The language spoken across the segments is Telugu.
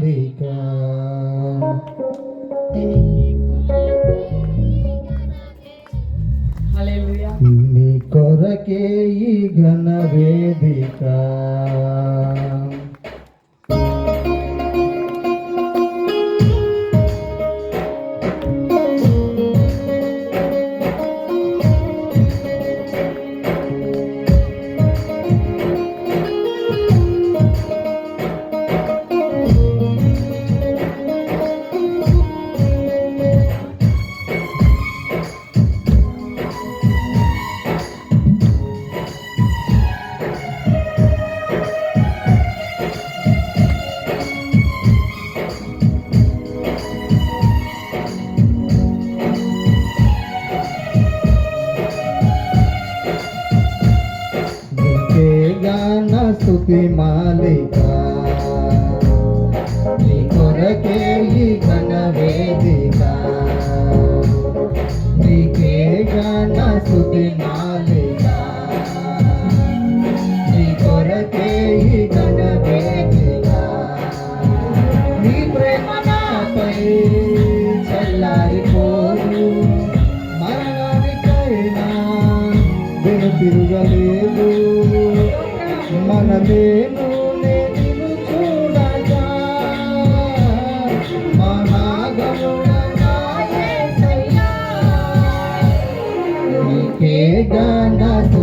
బాలిక నీ కొరకే ఈ ఘన వేదిక. స్థుతి మాలిక నీ కొరకే ఈ ఘన వేదిక నీకే ఘన స్థుతి మాలిక నీ కొరకే ఈ ఘన వేదిక నీ ప్రేమ నాపై చల్లారిపోదు. మరణానికైనా వెను తిరగలే. మనమేను నేను చూడగా మనాగముడనాయే సయ్యా నీకే గానసు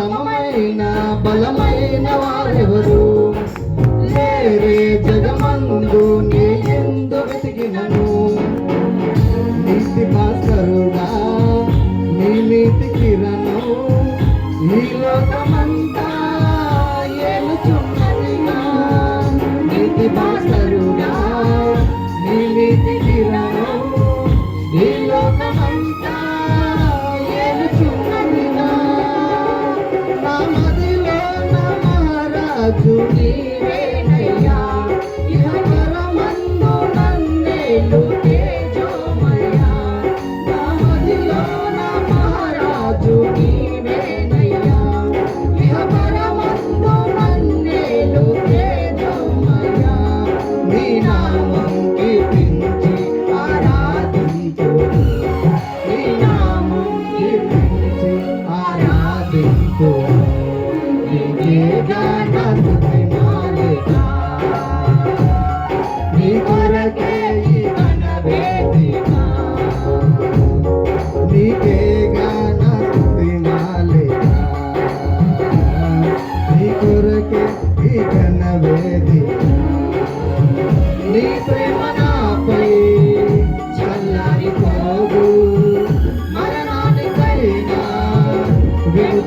సమమైన బలమైన వారెవరు? రే జగమందు నీ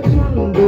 the tune.